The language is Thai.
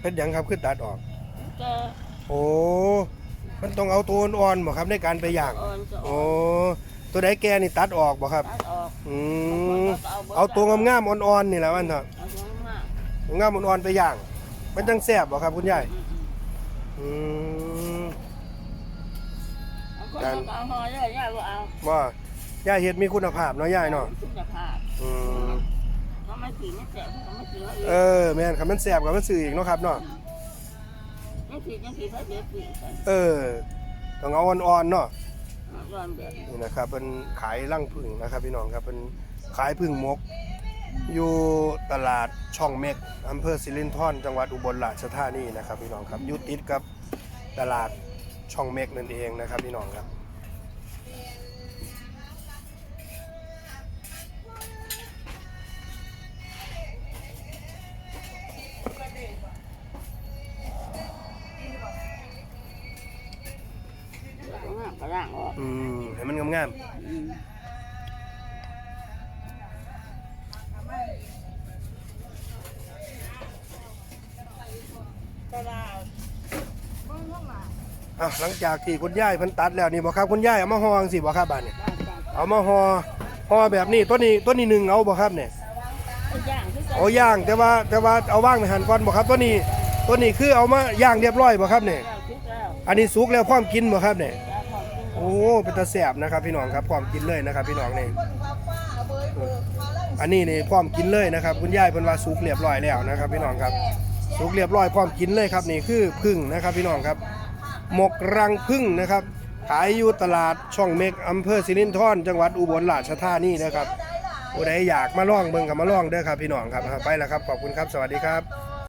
เป็นหยังครับคือตัดออกแกโอ้ มันต้องเอาตัวอ่อนๆบ่ครับในการไปย่าง อ่อนจะโอ้ตัวใดแก่นี่ตัดออกบ่ครับ ตัดออกอืมเอาตัวงามๆอ่อนๆนี่แหละวันเถอะเอาตัวมากตัวงามอ่อนๆไปย่าง มันจังแซ่บบ่ครับคุณยายอืมอืมอืม เอาคนเอาเอาหอยเลยย่าว่าเอาว่าย่าเฮ็ดมีคุณภาพเนาะยายเนาะคุณภาพอืม เขาไม่ถือไม่แตะเขาไม่ถือเออแม่นครับมันแซ่บกับมันซื้ออีกเนาะครับเนาะยังถือยังถือเขาเสียปีกันเออต้องเอาอ่อนๆเนาะ ร้อนแบบนี่นะครับเป็นขายรังผึ่งนะครับพี่น้องครับเป็นขายผึ่งมก อยู่ตลาดช่องเม็กอำเภอสิรินธรจังหวัดอุบลราชธานีนะครับพี่น้องครับอยู่ติดกับตลาดช่องเม็กนั่นเองนะครับพี่น้องครับ อืมให้มันงามอืมๆอะหลังจากที่คุณยายเพิ่นตัดแล้วนี่บ่ครับคุณยายเอามาห่อจังซี่บ่ครับบาดนี้ได้ได้เอามาห่อห่อแบบนี้ตัวนี้ตัวนี้หนึ่งเอาบ่ครับเนี่ยเอาย่างคือกันโอ้ย่างแต่ว่าแต่ว่าเอาว่างในหั่นก่อนบ่ครับตัวนี้ตัวนี้คือเอามาย่างเรียบร้อยบ่ครับเนี่ยแล้วคือแล้วอันนี้สุกแล้วพร้อมกินบ่ครับเนี่ยแล้วขอ อ้เป็นตาแสบนะครับพี่น้องครับพร้อมกินเลยนะครับ พี่น้องนี่อันนี้นี่พร้อมกินเลยนะครับ คุณยายเพิ่นว่าสุกเรียบร้อยแล้วนะครับ พี่น้องครับสุกเรียบร้อยพร้อมกินเลยครับนี่คือพึ่งนะครับ พี่น้องครับหมกรังพึ่งนะครับขายอยู่ตลาดช่องเมกอำเภอสิรินธรจังหวัดอุบลราชธานีนะครับผู้ใดอยากมาล่องเบิ่งกับมาล่องเด้อครับพี่น้องครับไปแล้วครับขอบคุณครับสวัสดีครับ